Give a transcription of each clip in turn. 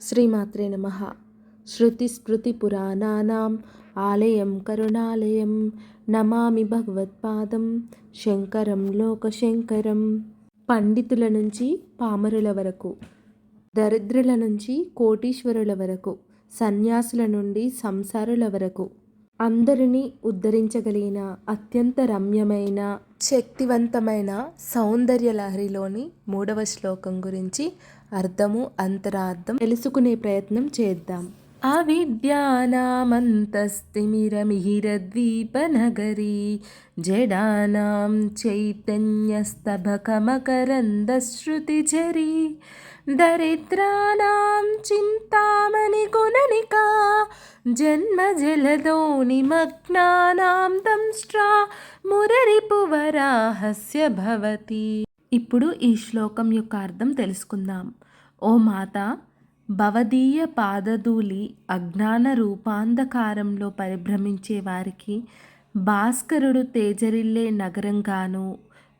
శ్రీమాత్రే నమ. శృతిస్మృతిపురాణానాం ఆలయం కరుణాలయం నమామి భగవత్పాదం శంకరం లోకశంకరం. పండితుల నుంచి పామరుల వరకు దరిద్రుల నుంచి కోటీశ్వరుల వరకు సన్యాసుల నుండి సంసారుల వరకు అందరినీ ఉద్ధరించగలిగిన అత్యంత రమ్యమైన శక్తివంతమైన సౌందర్య లహరిలోని మూడవ శ్లోకం గురించి అర్థము అంతరార్థం తెలుసుకునే ప్రయత్నం చేద్దాం. అవిద్యానామంతస్తిమిరమిహిరద్వీపనగరీ జడానాం చైతన్యస్తభకమకరందశ్రుతిచరీ దరిద్రానాం చింతామణి గుణనికా జన్మజలదో నిమగ్నానాం దంష్ట్రా మురరిపువరాహస్య భవతి ఇప్పుడు ఈ శ్లోకం యొక్క అర్థం తెలుసుకుందాం. ఓ మాత భవదీయ పాదధూళి అజ్ఞాన రూపాంధకారంలో పరిభ్రమించే వారికి భాస్కరుడు తేజరిల్లే నగరంగాను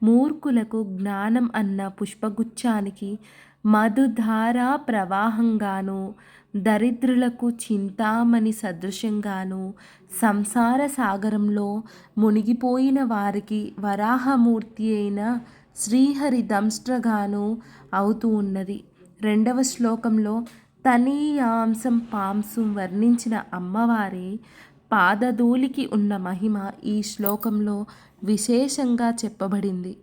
మూర్ఖులకు జ్ఞానం అన్న పుష్పగుచ్చానికి మధుధారా ప్రవాహంగాను దరిద్రులకు చింతామణి సదృశంగాను సంసార సాగరంలో మునిగిపోయిన వారికి వరాహమూర్తి అయిన శ్రీహరి దంష్ట్రగాను అవుతూ ఉన్నది. రెండవ శ్లోకంలో తనీయాంశం పాంసం వర్ణించిన అమ్మవారి పాదధూలికి ఉన్న మహిమ ఈ శ్లోకంలో విశేషంగా చెప్పబడింది.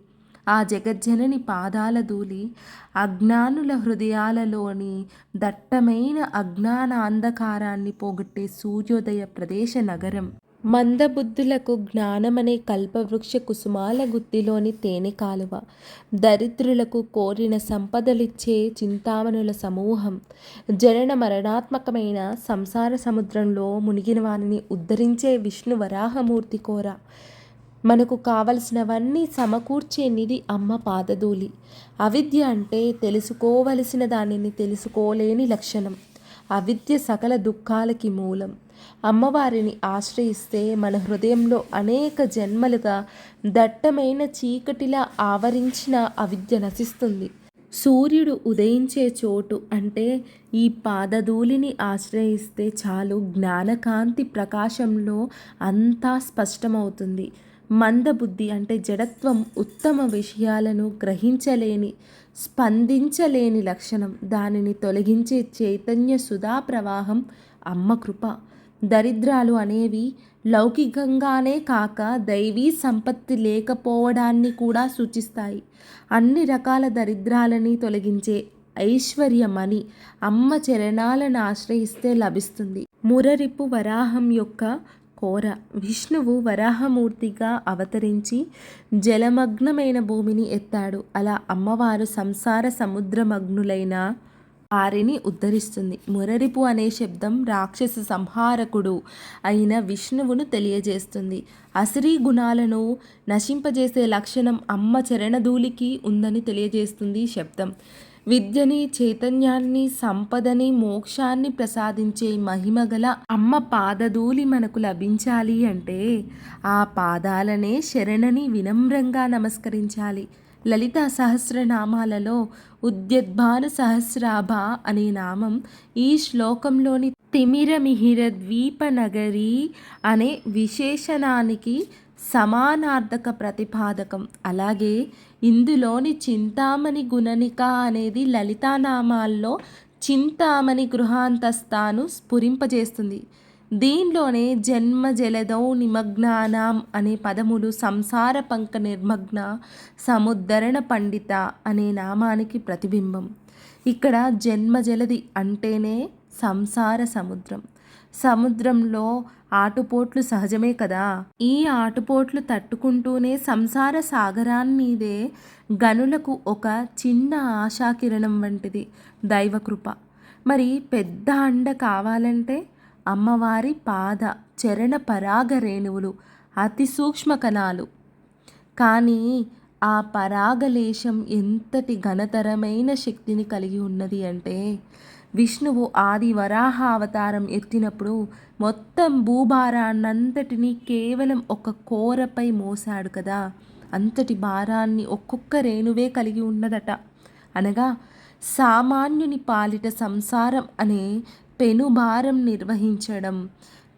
ఆ జగజ్జనని పాదాల ధూళి అజ్ఞానుల హృదయాలలోని దట్టమైన అజ్ఞానాంధకారాన్ని పోగొట్టే సూర్యోదయ ప్రదేశ నగరం. మందబుద్ధులకు జ్ఞానమనే కల్పవృక్ష కుసుమాల గుత్తిలోని తేనె కాలువ. దరిద్రులకు కోరిన సంపదలిచ్చే చింతామణుల సమూహం. జనన మరణాత్మకమైన సంసార సముద్రంలో మునిగిన వారిని ఉద్ధరించే విష్ణు వరాహమూర్తి కోర. మనకు కావలసినవన్నీ సమకూర్చే నిధి అమ్మ పాదధూలి అవిద్య అంటే తెలుసుకోవలసిన దానిని తెలుసుకోలేని లక్షణం. అవిద్య సకల దుఃఖాలకి మూలం. అమ్మవారిని ఆశ్రయిస్తే మన హృదయంలో అనేక జన్మలుగా దట్టమైన చీకటిలా ఆవరించిన అవిద్య నశిస్తుంది. సూర్యుడు ఉదయించే చోటు అంటే ఈ పాదధూళిని ఆశ్రయిస్తే చాలు జ్ఞానకాంతి ప్రకాశంలో అంతా స్పష్టమవుతుంది. మందబుద్ధి అంటే జడత్వం ఉత్తమ విషయాలను గ్రహించలేని స్పందించలేని లక్షణం. దానిని తొలగించే చైతన్య సుధా ప్రవాహం అమ్మ కృప. దరిద్రాలు అనేవి లౌకికంగానే కాక దైవీ సంపత్తి లేకపోవడాన్ని కూడా సూచిస్తాయి. అన్ని రకాల దరిద్రాలని తొలగించే ఐశ్వర్యమని అమ్మ చరణాలను ఆశ్రయిస్తే లభిస్తుంది. మురరిపు వరాహం యొక్క కోర విష్ణువు వరాహమూర్తిగా అవతరించి జలమగ్నమైన భూమిని ఎత్తాడు. అలా అమ్మవారు సంసార సముద్రమగ్నులైన వారిని ఉద్ధరిస్తుంది. మురరిపు అనే శబ్దం రాక్షస సంహారకుడు అయిన విష్ణువును తెలియజేస్తుంది. అసిరి గుణాలను నశింపజేసే లక్షణం అమ్మ చరణధూళికి ఉందని తెలియజేస్తుంది శబ్దం. విద్యని చైతన్యాన్ని సంపదని మోక్షాన్ని ప్రసాదించే మహిమగల అమ్మ పాదధూలి మనకు లభించాలి అంటే ఆ పాదాలనే శరణని వినమ్రంగా నమస్కరించాలి. లలిత సహస్రనామాలలో ఉద్యద్భాను సహస్రాభ అనే నామం ఈ శ్లోకంలోని తిమిరమిహిర ద్వీపనగరి అనే విశేషణానికి సమానార్థక ప్రతిపాదకం. అలాగే ఇందులోని చింతామణి గుణనిక అనేది లలితానామాల్లో చింతామణి గృహాంతస్థాను స్ఫురింపజేస్తుంది. దీనిలోనే జన్మ జలదౌ నిమగ్నానాం అనే పదములు సంసార పంక నిర్మగ్న సముద్ధరణ పండిత అనే నామానికి ప్రతిబింబం. ఇక్కడ జన్మ జలది అంటేనే సంసార సముద్రం. సముద్రంలో ఆటుపోట్లు సహజమే కదా? ఈ ఆటుపోట్లు తట్టుకుంటూనే సంసార సాగరాన్నిదే గనులకు ఒక చిన్న ఆశాకిరణం వంటిది దైవకృప. మరి పెద్ద అండ కావాలంటే అమ్మవారి పాద చరణ పరాగ రేణువులు అతి సూక్ష్మ కణాలు. కానీ ఆ పరాగలేశం ఎంతటి ఘనతరమైన శక్తిని కలిగి ఉన్నది అంటే విష్ణువు ఆది వరాహ అవతారం ఎత్తినప్పుడు మొత్తం భూభారాన్నంతటినీ కేవలం ఒక కోరపై మోసాడు కదా. అంతటి భారాన్ని ఒక్కొక్క రేణువే కలిగి ఉన్నదట. అనగా సామాన్యుని పాలిట సంసారం అనే పెనుభారం నిర్వహించడం.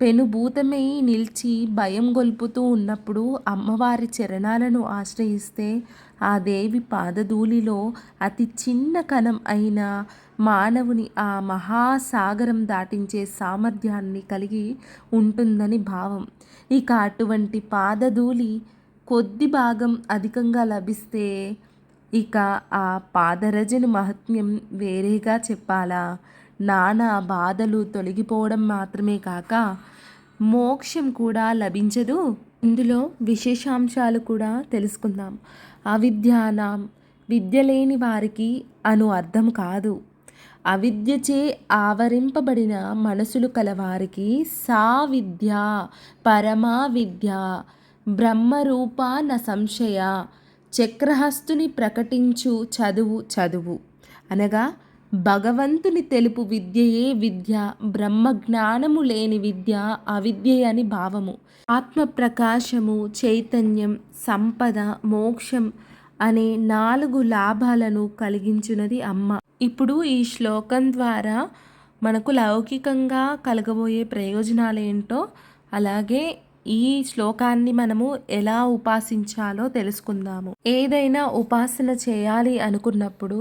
పెనుభూతమై నిలిచి భయం గొల్పుతూ ఉన్నప్పుడు అమ్మవారి చరణాలను ఆశ్రయిస్తే ఆ దేవి పాదధూళిలో అతి చిన్న కణం అయిన మానవుని ఆ మహాసాగరం దాటించే సామర్థ్యాన్ని కలిగి ఉంటుందని భావం. ఇక అటువంటి పాదధూళి కొద్ది భాగం అధికంగా లభిస్తే ఇక ఆ పాదరజను మహత్మ్యం వేరేగా చెప్పాలా? నానా బాధలు తొలగిపోవడం మాత్రమే కాక మోక్షం కూడా లభించదు. ఇందులో విశేషాంశాలు కూడా తెలుసుకుందాం. అవిద్యానం విద్య లేని వారికి అను అర్థం కాదు. అవిద్యచే ఆవరింపబడిన మనసులు కలవారికి సా విద్య పరమా విద్య బ్రహ్మరూప న సంశయ చక్రహస్తుని ప్రకటించు చదువు చదువు అనగా భగవంతుని తెలుపు విద్యయే విద్య బ్రహ్మ జ్ఞానము లేని విద్య అవిద్య అని భావము. ఆత్మ ప్రకాశము చైతన్యం సంపద మోక్షం అనే నాలుగు లాభాలను కలిగించున్నది అమ్మ. ఇప్పుడు ఈ శ్లోకం ద్వారా మనకు లౌకికంగా కలగబోయే ప్రయోజనాలు ఏంటో అలాగే ఈ శ్లోకాన్ని మనము ఎలా ఉపాసించాలో తెలుసుకుందాము. ఏదైనా ఉపాసన చేయాలి అనుకున్నప్పుడు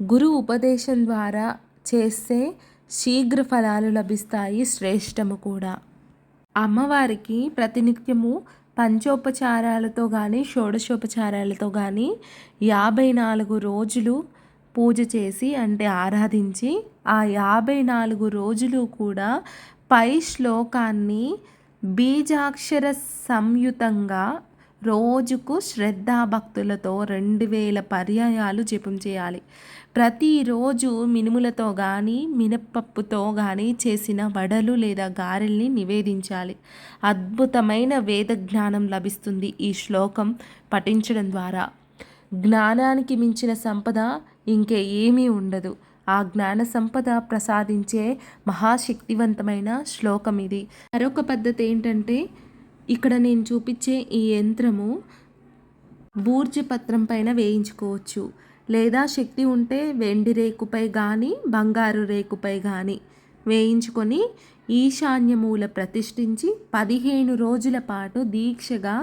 గురు ఉపదేశం ద్వారా చేస్తే శీఘ్ర ఫలాలు లభిస్తాయి శ్రేష్టము కూడా. అమ్మవారికి ప్రతినిత్యము పంచోపచారాలతో కానీ షోడశోపచారాలతో కానీ యాభై నాలుగు రోజులు పూజ చేసి అంటే ఆరాధించి ఆ యాభై నాలుగు రోజులు కూడా పై శ్లోకాన్ని బీజాక్షర సంయుతంగా రోజుకు శ్రద్ధాభక్తులతో రెండు వేల పర్యాయాలు జపం చేయాలి. ప్రతిరోజు మినుములతో కానీ మినప్పప్పుతో కానీ చేసిన వడలు లేదా గారెల్ని నివేదించాలి. అద్భుతమైన వేద జ్ఞానం లభిస్తుంది ఈ శ్లోకం పఠించడం ద్వారా. జ్ఞానానికి మించిన సంపద ఇంకే ఏమీ ఉండదు. ఆ జ్ఞాన సంపద ప్రసాదించే మహాశక్తివంతమైన శ్లోకం ఇది. మరొక పద్ధతి ఏంటంటే ఇక్కడ నేను చూపించే ఈ యంత్రము బూర్జపత్రం పైన వేయించుకోవచ్చు. లేదా శక్తి ఉంటే వెండి రేకుపై కానీ బంగారు రేకుపై కానీ వేయించుకొని ఈశాన్యమూల ప్రతిష్ఠించి పదిహేను రోజుల పాటు దీక్షగా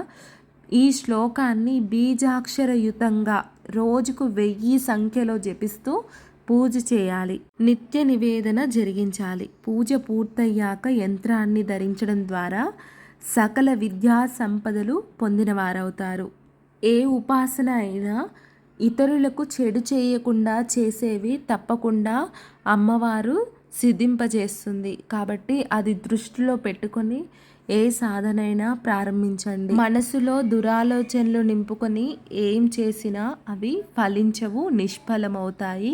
ఈ శ్లోకాన్ని బీజాక్షరయుతంగా రోజుకు వెయ్యి సంఖ్యలో జపిస్తూ పూజ చేయాలి. నిత్య నివేదన జరిగించాలి. పూజ పూర్తయ్యాక యంత్రాన్ని ధరించడం ద్వారా సకల విద్యా సంపదలు పొందినవారవుతారు. ఏ ఉపాసన అయినా ఇతరులకు చెడు చేయకుండా చేసేవి తప్పకుండా అమ్మవారు సిద్ధింపజేస్తుంది. కాబట్టి అది దృష్టిలో పెట్టుకొని ఏ సాధనైనా ప్రారంభించండి. మనసులో దురాలోచనలు నింపుకొని ఏం చేసినా అవి ఫలించవు నిష్ఫలమవుతాయి.